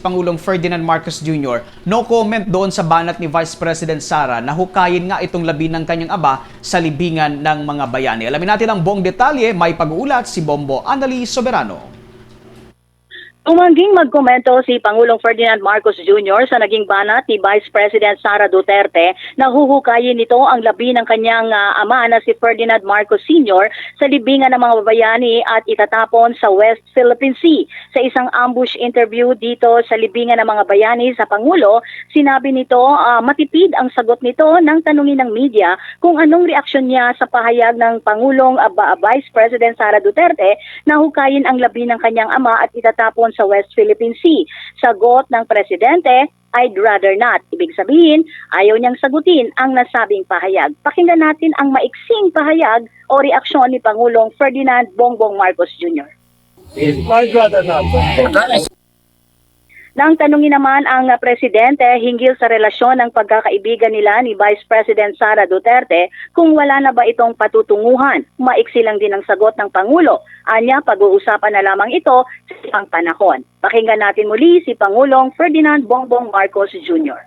Pangulong Ferdinand Marcos Jr. no comment doon sa banat ni Vice President Sara na hukayin nga itong labi ng kanyang aba sa libingan ng mga bayani. Alamin natin ang buong detalye, may pag-uulat si Bombo Anali Soberano. Tumangging magkomento si Pangulong Ferdinand Marcos Jr. sa naging banat ni Vice President Sara Duterte na huhukayin nito ang labi ng kanyang ah, ama na si Ferdinand Marcos Sr. sa libingan ng mga babayani at itatapon sa West Philippine Sea. Sa isang ambush interview dito sa libingan ng mga bayani sa Pangulo, sinabi nito ah, matipid ang sagot nito nang tanungin ng media kung anong reaksyon niya sa pahayag ng Pangulong ba- Vice President Sara Duterte na hukayin ang labi ng kanyang ama at itatapon sa West Philippine Sea. Sagot ng presidente, I'd rather not. Ibig sabihin, ayaw niyang sagutin ang nasabing pahayag. Pakinggan natin ang maiksing pahayag o reaksyon ni Pangulong Ferdinand Bongbong Marcos Jr. I'd rather not. Nang tanungin naman ang presidente hinggil sa relasyon ng pagkakaibigan nila ni Vice President Sara Duterte kung wala na ba itong patutunguhan. Maiksi lang din ang sagot ng Pangulo. Anya, pag-uusapan na lamang ito sa isang panahon. Pakinggan natin muli si Pangulong Ferdinand Bongbong Marcos Jr.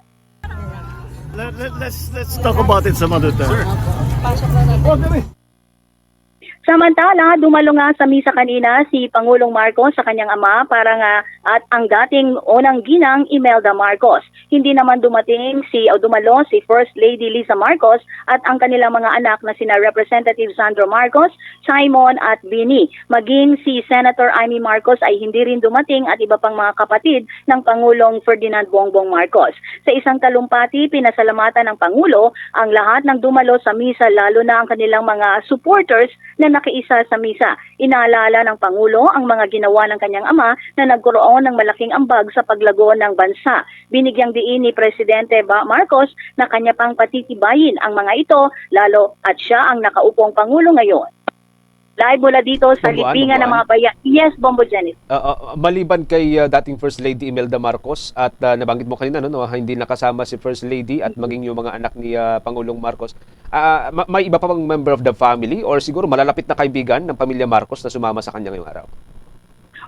Let, let, let's let's talk about it some other time. Samantala, dumalo nga sa misa kanina si Pangulong Marcos sa kanyang ama para nga at ang dating unang ginang Imelda Marcos. Hindi naman dumating si o dumalo si First Lady Lisa Marcos at ang kanilang mga anak na sina Representative Sandro Marcos, Simon at Vinny. Maging si Senator Amy Marcos ay hindi rin dumating at iba pang mga kapatid ng Pangulong Ferdinand Bongbong Marcos. Sa isang talumpati, pinasalamatan ng Pangulo ang lahat ng dumalo sa misa lalo na ang kanilang mga supporters na nakiisa sa misa. Inaalala ng Pangulo ang mga ginawa ng kanyang ama na nagkaroon ng malaking ambag sa paglago ng bansa. Binigyang diin ni Presidente Marcos na kanya pang patitibayin ang mga ito lalo at siya ang nakaupong Pangulo ngayon. Live mula dito sa Bomboan, libingan ng mga bayan. Yes, Bombo Janet. Uh, uh, maliban kay uh, dating First Lady Imelda Marcos at uh, nabanggit mo kanina no, no hindi nakasama si First Lady at maging yung mga anak ni uh, Pangulong Marcos. Ma- may iba pa bang member of the family or siguro malalapit na kaibigan ng pamilya Marcos na sumama sa kanya ngayong araw?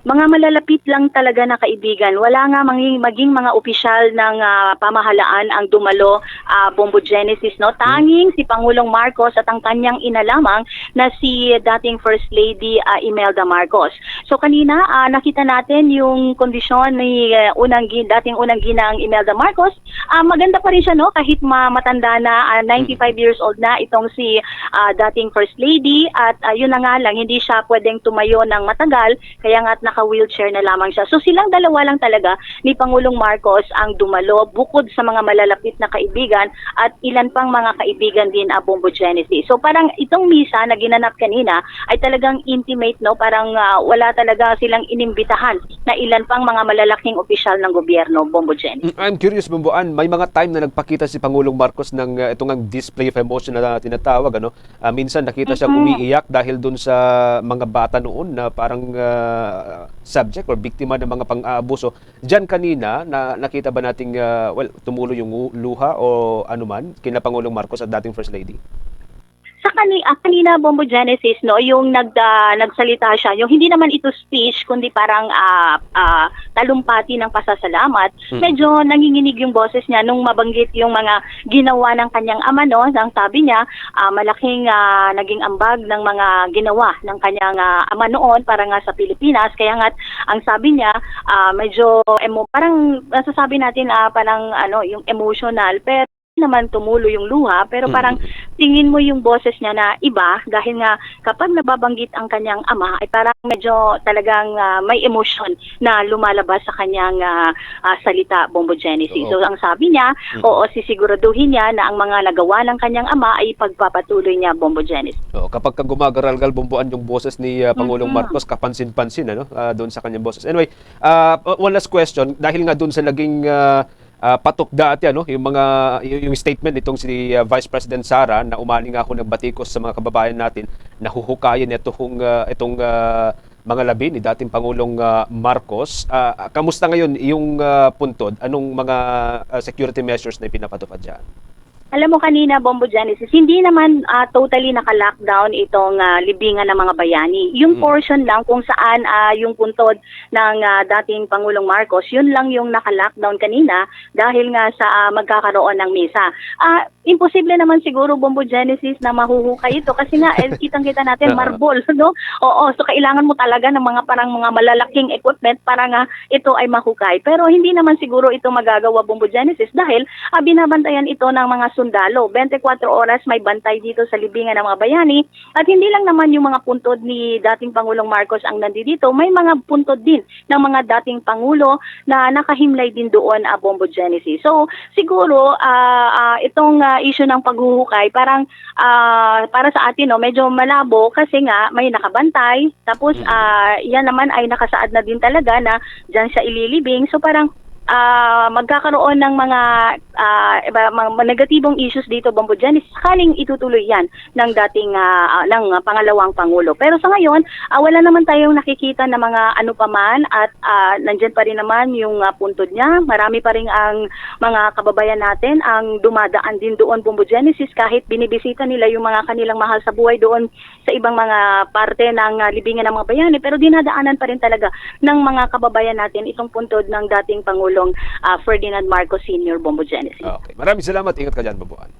Mga malalapit lang talaga na kaibigan. Wala nga maging, maging mga opisyal ng ah, pamahalaan ang dumalo uh, Bombo Genesis. No? Tanging si Pangulong Marcos at ang kanyang ina lamang na si dating First Lady ah, Imelda Marcos. So kanina ah, nakita natin yung kondisyon ni ah, unang dating unang ginang Imelda Marcos. Ah, maganda pa rin siya no kahit ma- matanda na ah, 95 years old na itong si ah, dating First Lady at ah, yun na nga lang hindi siya pwedeng tumayo ng matagal kaya nga naka-wheelchair na lamang siya. So silang dalawa lang talaga ni Pangulong Marcos ang dumalo bukod sa mga malalapit na kaibigan at ilan pang mga kaibigan din a Bombo Genesis. So parang itong misa na ginanap kanina ay talagang intimate no, parang ah, wala talaga silang inimbitahan na ilan pang mga malalaking opisyal ng gobyerno Bombo Genesis. Mm, I'm curious, Bumbuan, may mga time na nagpakita si Pangulong Marcos ng uh, itong ang display of emotion na tinatawag. Ano? Ah, minsan nakita siyang umiiyak dahil dun sa mga bata noon na parang subject or biktima ng mga pang-aabuso. Diyan kanina, na, nakita ba nating, ah, well, tumulo yung luha o anuman kina Pangulong Marcos at dating First Lady? Sa kani, ah, kanina Bombo Genesis no, yung nag ah, nagsalita siya, yung hindi naman ito speech kundi parang ah, ah, talumpati ng pasasalamat. Hmm. Medyo nanginginig yung boses niya nung mabanggit yung mga ginawa ng kanyang ama no, nang sabi niya ah, malaking ah, naging ambag ng mga ginawa ng kanyang ah, ama noon para nga sa Pilipinas. Kaya nga ang sabi niya ah, medyo emo, parang nasasabi natin ah, parang ano yung emotional pero naman tumulo yung luha pero parang tingin mo yung boses niya na iba dahil nga kapag nababanggit ang kanyang ama ay parang medyo talagang ah, may emosyon na lumalabas sa kanyang ah, ah, salita Bombo Genesis. Oo. So ang sabi niya, oo sisiguraduhin niya na ang mga nagawa ng kanyang ama ay pagpapatuloy niya Bombo Genesis. Oo, kapag ka gumagaral-gal bumbuan yung boses ni uh, Pangulong Mhm. Marcos, kapansin-pansin ano, ah, doon sa kanyang boses. Anyway, uh, one last question dahil nga doon sa naging ah, ah, patok dati ano, yung mga yung statement nitong si ah, Vice President Sara na umali nga ako ng batikos sa mga kababayan natin na huhukayin itong ah, itong ah, mga labi ni dating Pangulong ah, Marcos. Ah, kamusta ngayon yung ah, puntod? Anong mga ah, security measures na ipinapatupad diyan? Alam mo kanina, Bombo Genesis, hindi naman ah, totally naka-lockdown itong ah, libingan ng mga bayani. Yung portion lang kung saan ah, yung puntod ng ah, dating Pangulong Marcos, yun lang yung naka-lockdown kanina dahil nga sa ah, magkakaroon ng misa. Ah, imposible naman siguro, Bombo Genesis, na mahuhukay ito kasi nga, eh, kitang-kita natin, marble, no? Oo, so kailangan mo talaga ng mga parang mga malalaking equipment para nga ito ay mahukay. Pero hindi naman siguro ito magagawa, Bombo Genesis, dahil ah, binabantayan ito ng mga sundalo. 24 oras may bantay dito sa libingan ng mga bayani at hindi lang naman yung mga puntod ni dating Pangulong Marcos ang nandito, may mga puntod din ng mga dating Pangulo na nakahimlay din doon a Bombo Genesis. So siguro ah, ah, itong issue ng paghuhukay parang ah, para sa atin no, medyo malabo kasi nga may nakabantay tapos ah, yan naman ay nakasaad na din talaga na diyan siya ililibing. So parang ah magkakaroon ng mga ah, iba, mga, negatibong issues dito Bombo Janis sakaling itutuloy yan ng dating ah, ah, ng pangalawang pangulo. Pero sa ngayon, ah, wala naman tayong nakikita na mga ano pa man at ah, nandyan pa rin naman yung ah, puntod niya. Marami pa rin ang mga kababayan natin ang dumadaan din doon Bombo Genesis kahit binibisita nila yung mga kanilang mahal sa buhay doon sa ibang mga parte ng ah, libingan ng mga bayani pero dinadaanan pa rin talaga ng mga kababayan natin itong puntod ng dating Pangulong ah, Ferdinand Marcos Sr. Bombo Genesis. Okay. Maraming salamat. Ingat ka dyan, Babuan.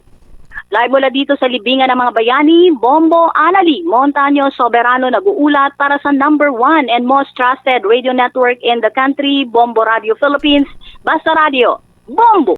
Live mula dito sa libingan ng mga bayani, Bombo Anali, Montaño Soberano nag-uulat para sa number one and most trusted radio network in the country, Bombo Radio Philippines, Basta Radio, Bombo!